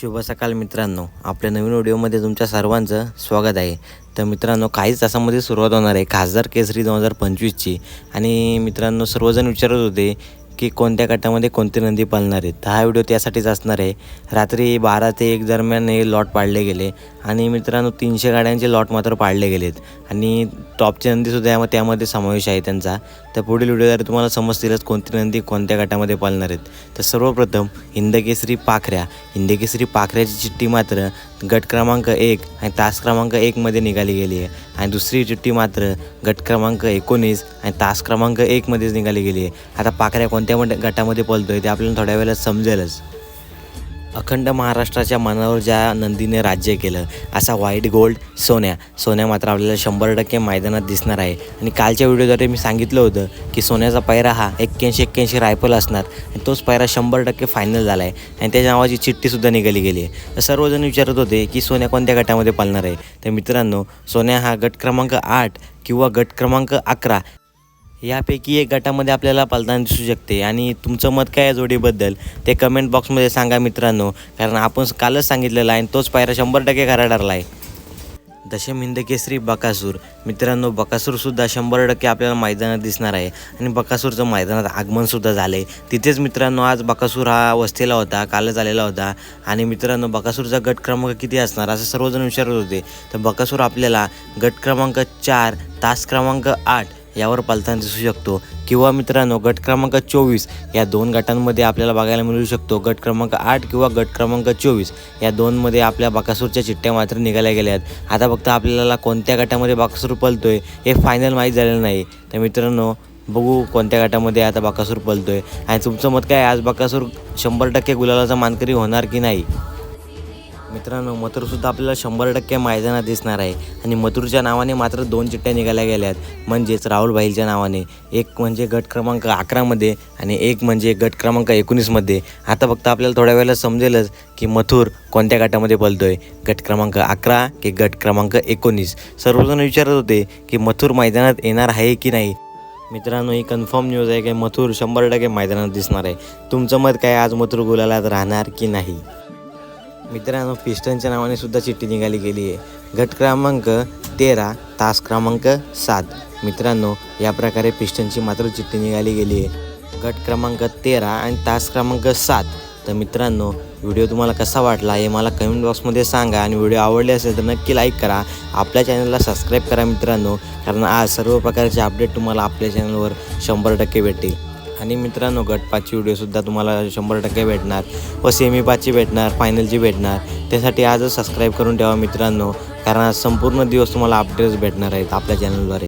शुभ सकाळ मित्रांनो. आपल्या नवीन व्हिडिओमध्ये तुमच्या सर्वांचं स्वागत आहे. तर मित्रांनो काहीच तासामध्ये सुरुवात होणार आहे खासदार केसरी दोन हजार पंचवीसची. आणि मित्रांनो सर्वजण विचारत होते की कोणत्या गटामध्ये कोणती नंदी पाळणार आहेत. दहा हा व्हिडिओ त्यासाठीच असणार आहे. रात्री बारा ते एक दरम्यान हे लॉट पाडले गेले आणि मित्रांनो तीनशे गाड्यांचे लॉट मात्र पाडले गेलेत. आणि टॉपचे नंदीसुद्धा यामध्ये त्यामध्ये समावेश आहे त्यांचा. तर पुढील व्हिडिओद्वारे तुम्हाला समजतीलच कोणती नंदी कोणत्या गटामध्ये पाळणार आहेत. तर सर्वप्रथम हिंदकेसरी पाखऱ्या. हिंदकेसरी पाखऱ्याची चिठ्ठी मात्र गट क्रमांक एक आणि तास क्रमांक एकमध्ये निघाली गेली आहे. आणि दुसरी चिठ्ठी मात्र गट क्रमांक एकोणीस आणि तास क्रमांक एकमध्येच निघाली गेली आहे. आता पाखऱ्या कोणत्या कोणत्या गटामध्ये पळतोय ते आपल्याला थोड्या वेळेला समजेलच. अखंड महाराष्ट्राच्या मनावर ज्या नंदीने राज्य केलं असा व्हाईट गोल्ड सोन्या. सोन्या मात्र आपल्याला शंभर टक्के मैदानात दिसणार आहे. आणि कालच्या व्हिडिओद्वारे मी सांगितलं होतं की सोन्याचा पैरा हा एक्क्याऐंशी एक्क्याऐंशी रायफल असणार आणि तोच पैरा शंभर टक्के फायनल झाला आहे आणि त्याच्या नावाची चिठ्ठीसुद्धा निघाली गेली आहे तर सर्वजण विचारत होते की सोन्या कोणत्या गटामध्ये पालणार आहे? तर मित्रांनो सोन्या हा गट क्रमांक आठ किंवा गट क्रमांक अकरा यापैकी एक गटामध्ये आपल्याला पालताना दिसू शकते. आणि तुमचं मत काय या जोडीबद्दल? ते कमेंट बॉक्समध्ये सांगा मित्रांनो. कारण आपण कालच सांगितलेलं आहे आणि तोच पायरा शंभर टक्के खरा ठरला आहे. दशम हिंदकेसरी बकासूर. मित्रांनो बकासूरसुद्धा शंभर टक्के आपल्याला मैदानात दिसणार आहे. आणि बकासूरचं मैदानात आगमनसुद्धा झालं आहे तिथेच मित्रांनो आज बकासूर हा वस्तीला होता कालच आलेला होता. आणि मित्रांनो बकासूरचा गट क्रमांक किती असणार? असं सर्वजण विचारत होते. तर बकासूर आपल्याला गट क्रमांक चार तास क्रमांक आठ यावर पालताना दिसू शकतो. किंवा मित्रांनो गट क्रमांक चोवीस या दोन गटांमध्ये आपल्याला बघायला मिळू शकतो. गट क्रमांक आठ किंवा गट क्रमांक चोवीस या दोनमध्ये आपल्या बाकासूरच्या चिठ्ठ्या मात्र निघाल्या गेल्या आहेत. आता फक्त आपल्याला कोणत्या गटामध्ये बाकासूर पलतोय हे फायनल माहीत झालेलं नाही. तर मित्रांनो बघू कोणत्या गटामध्ये आता बाकासूर पलतोय आणि तुमचं मत काय आज बाकासूर शंभर टक्के गुलालाचा मानकरी होणार की नाही? मित्रांनो मथुरसुद्धा आपल्याला शंभर टक्के मैदानात दिसणार आहे. आणि मथुरच्या नावाने मात्र दोन चिठ्ठ्या निघाल्या गेल्या आहेत म्हणजेच राहुल भाईलच्या नावाने. एक म्हणजे गट क्रमांक अकरामध्ये आणि एक म्हणजे गट क्रमांक एकोणीसमध्ये आता फक्त आपल्याला थोड्या वेळेला समजेलच की मथुर कोणत्या गटामध्ये बोलतो आहे गट क्रमांक अकरा की गट क्रमांक एकोणीस. सर्वजण विचारत होते की मथुर मैदानात येणार आहे की नाही. मित्रांनो ही कन्फर्म न्यूज आहे की मथुर शंभर टक्के मैदानात दिसणार आहे. तुमचं मत काय? आज मथुर गुलालात राहणार की नाही? मित्रांनो पिस्टनच्या नावाने सुद्धा चिठ्ठी निघाली गेली आहे. गट क्रमांक तेरा तास क्रमांक सात. मित्रांनो या प्रकारे पिस्टनची मात्र चिठ्ठी निघाली गेली आहे. गट क्रमांक तेरा आणि तास क्रमांक सात. तर मित्रांनो व्हिडिओ तुम्हाला कसा वाटला हे मला कमेंट बॉक्समध्ये सांगा आणि व्हिडिओ आवडले असेल तर नक्की लाईक करा. आपल्या चॅनलला सबस्क्राईब करा मित्रांनो कारण आज सर्व प्रकारचे अपडेट तुम्हाला आपल्या चॅनलवर शंभर टक्के भेटतील. आणि मित्रांनो गट पाचची व्हिडिओसुद्धा तुम्हाला शंभर टक्के भेटणार व सेमी पाचची भेटणार फायनलची भेटणार. त्यासाठी आजच सबस्क्राईब करून ठेवा मित्रांनो कारण आज संपूर्ण दिवस तुम्हाला अपडेट्स भेटणार आहेत आपल्या चॅनलद्वारे